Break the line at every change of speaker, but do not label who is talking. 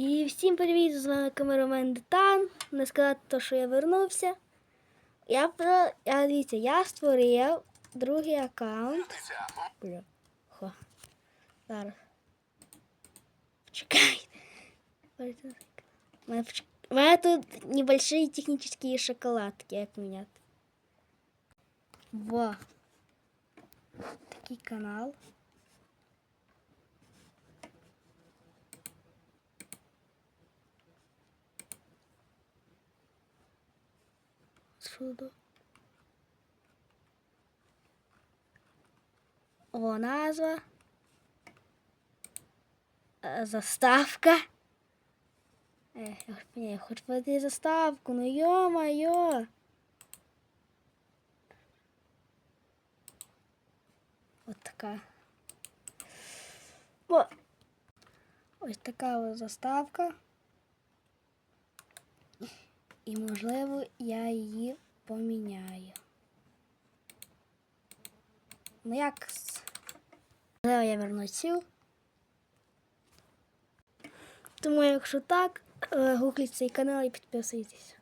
І всім привіт! З вами камерамен Детан. Не сказати, то, що я вернувся. Я про. Я дивіться, я створив другий аккаунт. Бля. Хо. Зараз. Чекай. У мене тут небольшие технические шоколадки, як міняти. Во. Такий канал. Суду. О, назва. Заставка. Е, я хочу подати заставку, ну йо-моє. От така. О. Ось така ось заставка. І, можливо, я її поміняю. Ну як? Можливо, я верну цю. Тому, якщо так, гукліть гугліть цей канал і підписуйтесь.